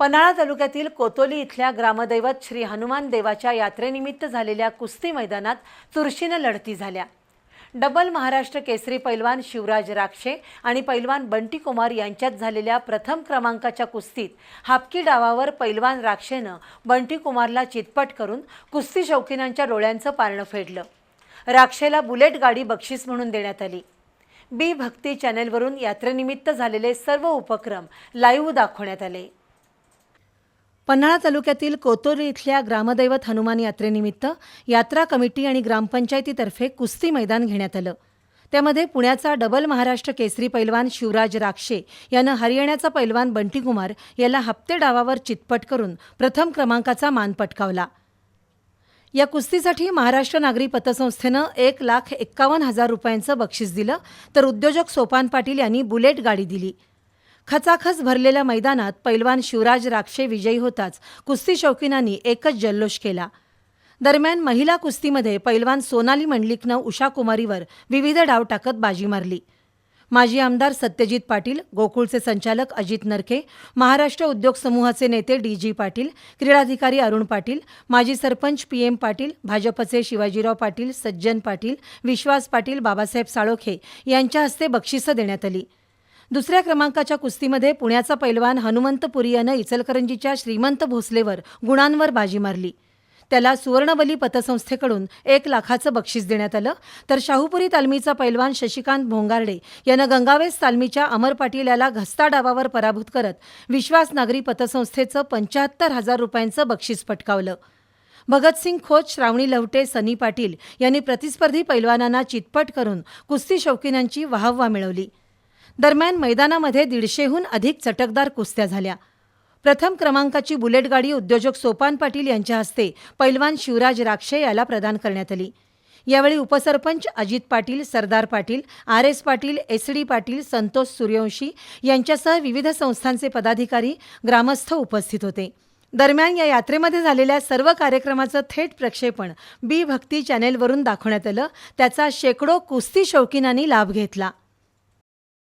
पन्हाळा तालुक्यातील कोतोली इथल्या ग्रामदैवत श्री हनुमान देवाच्या यात्रेनिमित्त झालेल्या कुस्ती मैदानात चुरशीनं लढती झाल्या. डबल महाराष्ट्र केसरी पैलवान शिवराज राक्षे आणि पैलवान बंटी कुमार यांच्यात झालेल्या प्रथम क्रमांकाच्या कुस्तीत हापकी डावावर पैलवान राक्षेनं बंटी कुमारला चितपट करून कुस्ती शौकीनांच्या डोळ्यांचं पारणं फेडलं. राक्षेला बुलेट गाडी बक्षीस म्हणून देण्यात आली. बी भक्ती चॅनेलवरून यात्रेनिमित्त झालेले सर्व उपक्रम लाईव्ह दाखवण्यात आले. पन्हाळा तालुक्यातील कोतोरी इथल्या ग्रामदैवत हनुमान यात्रेनिमित्त यात्रा कमिटी आणि ग्रामपंचायतीतर्फे कुस्ती मैदान घेण्यात आलं. त्यामध्ये पुण्याचा डबल महाराष्ट्र केसरी पैलवान शिवराज राक्षे यानं हरियाणाचा पैलवान बंटी कुमार याला हप्ते डावावर चितपट करून प्रथम क्रमांकाचा मान पटकावला. या कुस्तीसाठी महाराष्ट्र नागरी पतसंस्थेनं एक लाख एक्कावन्न हजार रुपयांचं बक्षीस दिलं तर उद्योजक सोपान पाटील यांनी बुलेट गाडी दिली. खचाखच भरलेल्या मैदानात पैलवान शिवराज राक्षे विजयी होताच. कुस्ती शौकीनांनी एकच जल्लोष केला. दरम्यान महिला कुस्तीमध्ये पैलवान सोनाली मंडलिकनं उषा कुमारीवर विविध डाव टाकत बाजी मारली. माजी आमदार सत्यजित पाटील गोकुळचे संचालक अजित नरके महाराष्ट्र उद्योग समूहाचे नेते डी जी पाटील क्रीडाधिकारी अरुण पाटील माजी सरपंच पी एम पाटील भाजपचे शिवाजीराव पाटील सज्जन पाटील विश्वास पाटील बाबासाहेब साळोखे यांच्या हस्ते बक्षिसं देण्यात आली. दुसऱ्या क्रमांकाच्या कुस्तीमध्ये पुण्याचा पैलवान हनुमंत पुरी यानं इचलकरंजीच्या श्रीमंत भोसलेवर गुणांवर बाजी मारली. त्याला सुवर्णबली पतसंस्थेकडून एक लाखाचं बक्षीस देण्यात आलं. तर शाहूपुरी तालमीचा पैलवान शशिकांत भोंगारडे यानं गंगावेस तालमीच्या अमर पाटील याला घस्ता डावावर पराभूत करत विश्वास नागरी पतसंस्थेचं पंच्याहत्तर हजार रुपयांचं बक्षीस पटकावलं. भगतसिंग खोत श्रावणी लवटे सनी पाटील यांनी प्रतिस्पर्धी पैलवानांना चितपट करून कुस्ती शौकीनांची वाहवा मिळवली. दरम्यान मैदानामध्ये दीडशेहून अधिक चटकदार कुस्त्या झाल्या. प्रथम क्रमांकाची बुलेट गाडी उद्योजक सोपान पाटील यांच्या हस्ते पैलवान शिवराज राक्षे याला प्रदान करण्यात आली. यावेळी उपसरपंच Ajit Patil Sardar Patil R S Patil S D Patil Santosh Suryavanshi यांच्यासह विविध संस्थांचे पदाधिकारी ग्रामस्थ उपस्थित होते. दरम्यान या यात्रेमध्ये झालेल्या सर्व कार्यक्रमाचं थेट प्रक्षेपण बी भक्ती चॅनेलवरून दाखवण्यात आलं. त्याचा शेकडो कुस्ती शौकीनांनी लाभ घेतला.